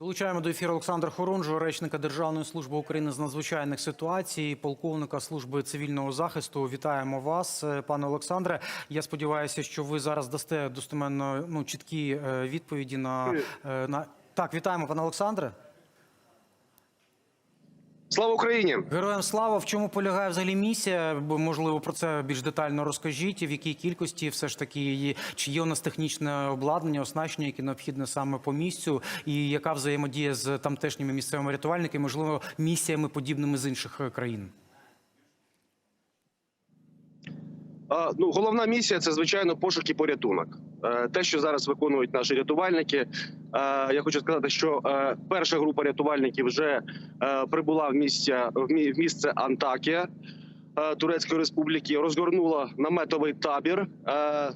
Долучаємо до ефіру Олександра Хорунжу, речника Державної служби України з надзвичайних ситуацій, полковника служби цивільного захисту. Вітаємо вас, е, пане Олександре. Я сподіваюся, що ви зараз дасте достеменно ну чіткі е, відповіді на, е, на так. Вітаємо, пане Олександре. Слава Україні! Героям слава. В чому полягає взагалі місія? Можливо про це більш детально розкажіть. В якій кількості все ж таки її чи є у нас технічне обладнання, оснащення, яке необхідне саме по місцю, і яка взаємодія з тамтешніми місцевими рятувальниками, можливо, місіями подібними з інших е, країн? А, ну, головна місія це звичайно пошук і порятунок. Е, Те, що зараз виконують наші рятувальники. Е, Я хочу сказати, що е, перша група рятувальників вже е, прибула в місце в місце Антакія. Турецької республіки розгорнула наметовий табір.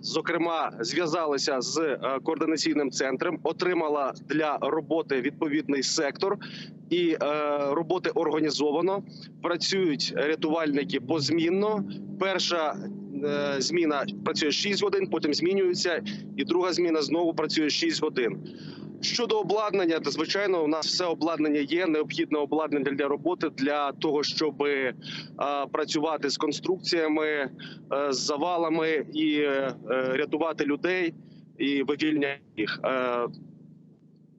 Зокрема, зв'язалися з координаційним центром, отримала для роботи відповідний сектор і роботи організовано. Працюють рятувальники позмінно. Перша зміна працює 6 годин, потім змінюється, і друга зміна знову працює 6 годин. Щодо обладнання, то звичайно, у нас все обладнання є. Необхідне обладнання для роботи для того, щоб е, працювати з конструкціями, е, з завалами і е, рятувати людей і вивільняти їх. Е,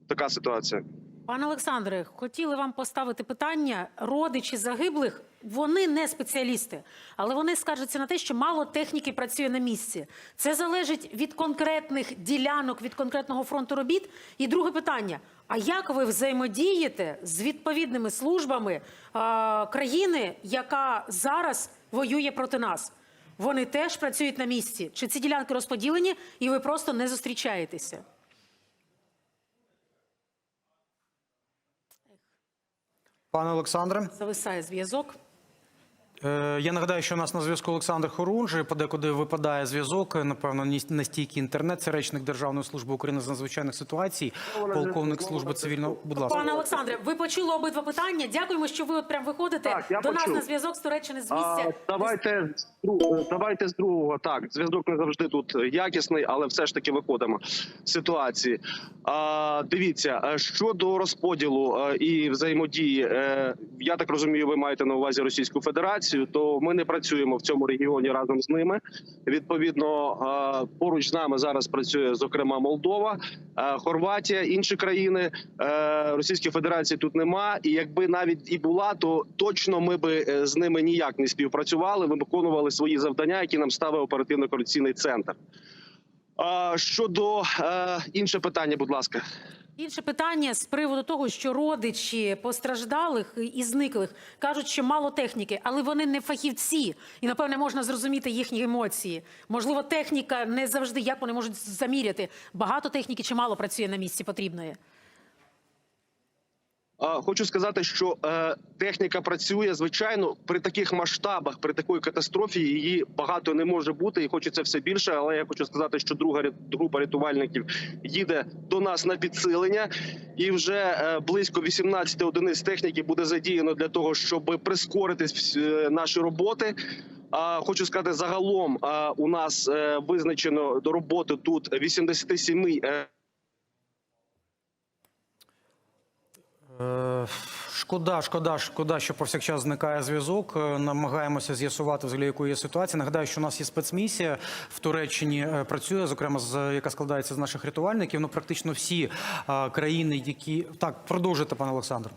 така ситуація. Пане Олександре, хотіли вам поставити питання. Родичі загиблих вони не спеціалісти, але вони скаржаться на те, що мало техніки працює на місці. Це залежить від конкретних ділянок, від конкретного фронту робіт. І друге питання: а як ви взаємодієте з відповідними службами а, країни, яка зараз воює проти нас? Вони теж працюють на місці. Чи ці ділянки розподілені, і ви просто не зустрічаєтеся? Пане Олександре, Зависає зв'язок. Е, я нагадаю, що у нас на зв'язку Олександр Хорунжий. Подекуди випадає зв'язок. Напевно, ні- не стійкий інтернет. Це речник Державної служби України з надзвичайних ситуацій, полковник служби цивільного. Будь ласка. Пане Олександре, ви почули обидва питання. Дякуємо, що ви от прям виходите Так, я до нас на зв'язок з Туреччини з А, місця. давайте з давайте з другого. Так, зв'язок не завжди тут якісний, але все ж таки виходимо з ситуації. А, дивіться, е, щодо розподілу е, і взаємодії, е, я так розумію, ви маєте на увазі Російську Федерацію. То ми не працюємо в цьому регіоні разом з ними. Відповідно, поруч з нами зараз працює зокрема Молдова, Хорватія, інші країни. Е, Російської Федерації тут нема. І якби навіть і була, то точно ми би е, з ними ніяк не співпрацювали. Ми виконували свої завдання, які нам ставив оперативно-координаційний центр. Щодо е, інше питання, будь ласка. Інше питання з приводу того, що родичі постраждалих і зниклих кажуть, що мало техніки, але вони не фахівці, і напевне можна зрозуміти їхні емоції. Можливо, техніка не завжди як вони можуть заміряти. Багато техніки чи мало працює на місці потрібної. Хочу сказати, що е, техніка працює звичайно при таких масштабах, при такій катастрофі її багато не може бути, і хочеться все більше. Але я хочу сказати, що друга група рятувальників їде до нас на підсилення, і вже е, близько 18 одиниць техніки буде задіяно для того, щоб прискорити е, наші роботи. Хочу сказати, загалом у нас визначено до роботи тут 87 е, Е, Шкода, шкода, шкода, що повсякчас зникає зв'язок. Е, Намагаємося з'ясувати взагалі, якою є ситуація. Нагадаю, що у нас є спецмісія в Туреччині е, працює, зокрема, з яка складається з наших рятувальників. Ну, практично всі е, країни, які так продовжуйте, пане Олександр.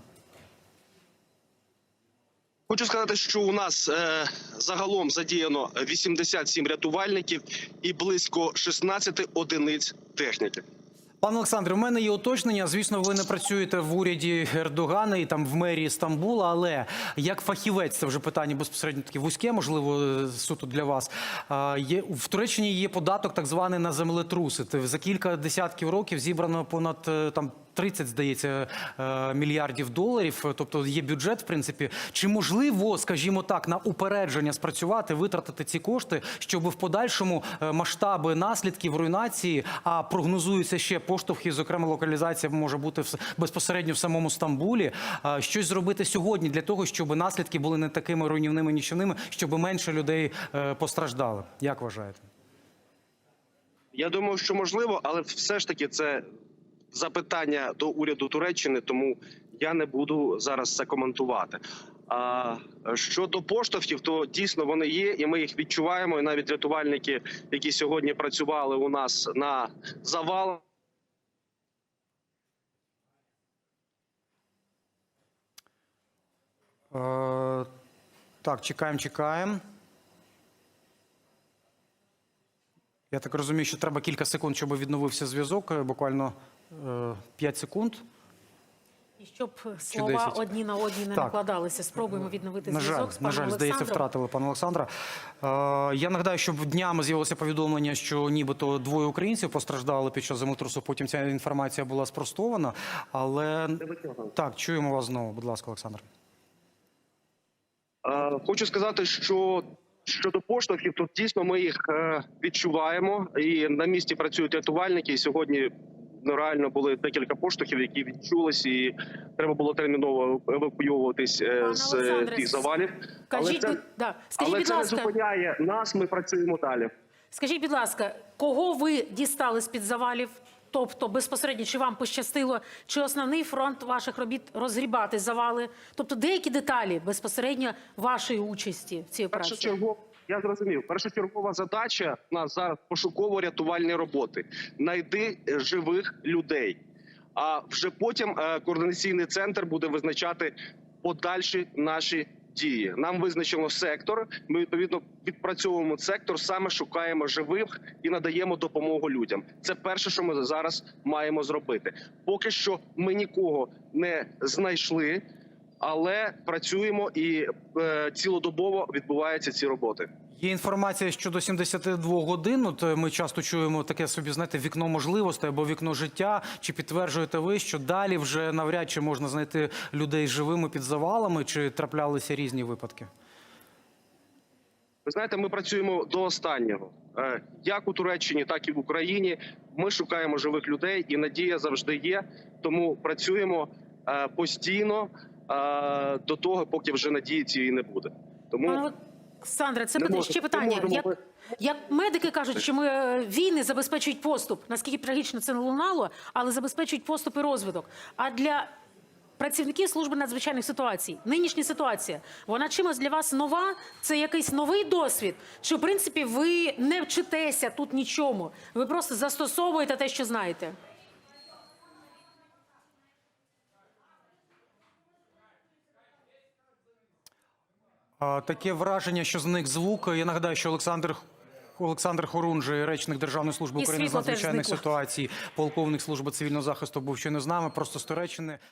Хочу сказати, що у нас е, загалом задіяно 87 рятувальників і близько 16 одиниць техніки. Пане Олександре, у мене є уточнення. Звісно, ви не працюєте в уряді Ердогана і там в мерії Стамбула, але як фахівець, це вже питання безпосередньо таке вузьке, можливо, суто для вас. Є в Туреччині є податок, так званий на землетруси. За кілька десятків років зібрано понад е, там. 30, здається, е, мільярдів доларів, тобто є бюджет, в принципі. Чи можливо, скажімо так, на упередження спрацювати, витратити ці кошти, щоб в подальшому е, масштаби наслідків руйнації, а прогнозуються ще поштовхи, зокрема локалізація може бути безпосередньо в самому Стамбулі. Щось зробити сьогодні для того, щоб наслідки були не такими руйнівними, нічними, щоб менше людей е, постраждали. Як вважаєте? Я думаю, що можливо, але все ж таки це запитання до уряду Туреччини, тому я не буду зараз це коментувати. А щодо поштовхів, то дійсно вони є, і ми їх відчуваємо. І навіть рятувальники, які сьогодні працювали у нас на завал. Е, так, чекаємо, чекаємо. Я так розумію, що треба кілька секунд, щоб відновився зв'язок. е, Буквально 5 секунд. І щоб слова 10. одні на одні не Так. накладалися. Спробуємо відновити На жаль, зв'язок з на жаль, здається, втратили пана Олександра. Е, я нагадаю, що днями з'явилося повідомлення, що нібито двоє українців постраждали під час землетрусу. Потім ця інформація була спростована. Але так, чуємо вас знову. Будь ласка, Олександр. Е, Хочу сказати, що щодо поштовхів, то дійсно ми їх е, відчуваємо, і на місці працюють рятувальники. І сьогодні ну, реально були декілька поштовхів, які відчулись, і треба було терміново евакуйовуватись е, Пане з Олександре, тих завалів. Скажіть, але це, да. Скажіть, але будь це не зупиняє нас. Ми працюємо далі. скажіть, будь ласка, кого ви дістали з під завалів? Тобто безпосередньо чи вам пощастило, чи основний фронт ваших робіт розгрібати завали? Тобто деякі деталі безпосередньо вашої участі в цій операції? Першочергово, я зрозумів. Першочергова задача у нас зараз пошуково-рятувальні роботи. Найди е, живих людей. А вже потім е, координаційний центр буде визначати подальші наші дії. Нам визначено сектор. Ми відповідно відпрацьовуємо сектор, саме шукаємо живих і надаємо допомогу людям. Це перше, що ми зараз маємо зробити. Поки що ми нікого не знайшли, але працюємо і е, цілодобово відбуваються ці роботи. Є інформація щодо 72 годин. От е, ми часто чуємо таке собі, знаєте, вікно можливостей або вікно життя. Чи підтверджуєте ви, що далі вже навряд чи можна знайти людей живими під завалами, чи траплялися різні випадки? Ви знаєте, ми працюємо до останнього. Е, Як у Туреччині, так і в Україні. Ми шукаємо живих людей, і надія завжди є. Тому працюємо постійно е, до того, поки вже надії цієї не буде. Тому Пане Олександре, це можемо- ще питання. можемо Як, як медики кажуть, що ми е, війни забезпечують поступ, наскільки трагічно це не лунало, але забезпечують поступ і розвиток. А для працівників служби надзвичайних ситуацій, нинішня ситуація, вона чимось для вас нова? Це якийсь новий досвід? Чи в принципі ви не вчитеся тут нічому? Ви просто застосовуєте те, що знаєте? Таке враження, що зник звук. Я нагадаю, що Олександр. Олександр Хорунжий, речник Державної служби України з надзвичайних ситуацій, полковник служби цивільного захисту, був щойно з нами, просто з Туреччини.